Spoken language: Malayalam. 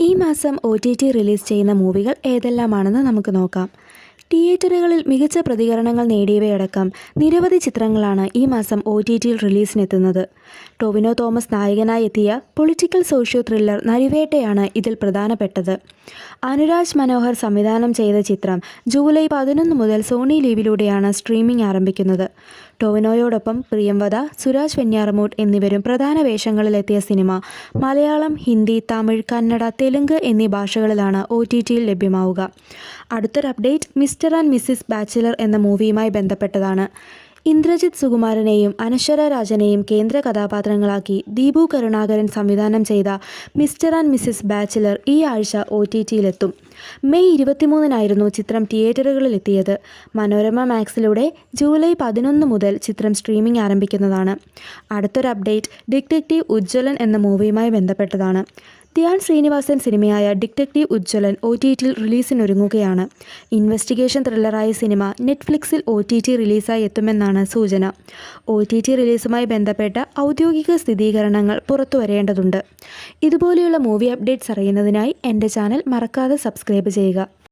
ഈ മാസം ഒ ടി ടി റിലീസ് ചെയ്യുന്ന മൂവികൾ ഏതെല്ലാമാണെന്ന് നമുക്ക് നോക്കാം. തിയേറ്ററുകളിൽ മികച്ച പ്രതികരണങ്ങൾ നേടിയവയടക്കം നിരവധി ചിത്രങ്ങളാണ് ഈ മാസം ഒ ടി ടിയിൽ റിലീസിനെത്തുന്നത്. ടൊവിനോ തോമസ് നായകനായി എത്തിയ പൊളിറ്റിക്കൽ സോഷ്യോ ത്രില്ലർ നരിവേട്ടയാണ് ഇതിൽ പ്രധാനപ്പെട്ടത്. അനുരാജ് മനോഹർ സംവിധാനം ചെയ്ത ചിത്രം ജൂലൈ പതിനൊന്ന് മുതൽ സോണി ലീവിലൂടെയാണ് സ്ട്രീമിംഗ് ആരംഭിക്കുന്നത്. ടൊവിനോയോടൊപ്പം പ്രിയംവദ സുരാജ് വെഞ്ഞാറമൂട്ട് എന്നിവരും പ്രധാന വേഷങ്ങളിലെത്തിയ സിനിമ. മലയാളം ഹിന്ദി തമിഴ് കന്നഡ തെലുങ്ക് എന്നീ ഭാഷകളിലാണ് ഒ ടി ടിയിൽ ലഭ്യമാവുക. അടുത്തൊരു update Mr and Mrs Bachelor എന്ന മൂവിയുമായി ബന്ധപ്പെട്ടതാണ്. ഇന്ദ്രജിത് സുകുമാരനെയും അനശ്വര രാജനെയും കേന്ദ്ര കഥാപാത്രങ്ങളാക്കി ദീപു കരുണാകരൻ സംവിധാനം ചെയ്ത മിസ്റ്റർ ആൻഡ് മിസ്സിസ് ബാച്ചിലർ ഈ ആഴ്ച ഒ ടി ടിയിലെത്തും മെയ് ഇരുപത്തിമൂന്നിനായിരുന്നു ചിത്രം തിയേറ്ററുകളിലെത്തിയത്. മനോരമ മാക്സിലൂടെ ജൂലൈ പതിനൊന്ന് മുതൽ ചിത്രം സ്ട്രീമിംഗ് ആരംഭിക്കുന്നതാണ്. അടുത്തൊരു അപ്ഡേറ്റ് ഡിറ്റക്റ്റീവ് ഉജ്ജ്വലൻ എന്ന മൂവിയുമായി ബന്ധപ്പെട്ടതാണ്. ധ്യാൻ ശ്രീനിവാസൻ സിനിമയായ ഡിറ്റക്റ്റീവ് ഉജ്ജ്വലൻ ഒ ടി ടിയിൽ റിലീസിനൊരുങ്ങുകയാണ്. ഇൻവെസ്റ്റിഗേഷൻ ത്രില്ലറായ സിനിമ നെറ്റ്ഫ്ലിക്സിൽ ഒ ടി ടി റിലീസായി എത്തുമെന്നാണ് സൂചന. ഒ ടി ടി റിലീസുമായി ബന്ധപ്പെട്ട ഔദ്യോഗിക സ്ഥിരീകരണങ്ങൾ പുറത്തുവരേണ്ടതുണ്ട് ഇതുപോലെയുള്ള മൂവി അപ്ഡേറ്റ്സ് അറിയുന്നതിനായി എന്റെ ചാനൽ മറക്കാതെ സബ്സ്ക്രൈബ് ചെയ്യുക.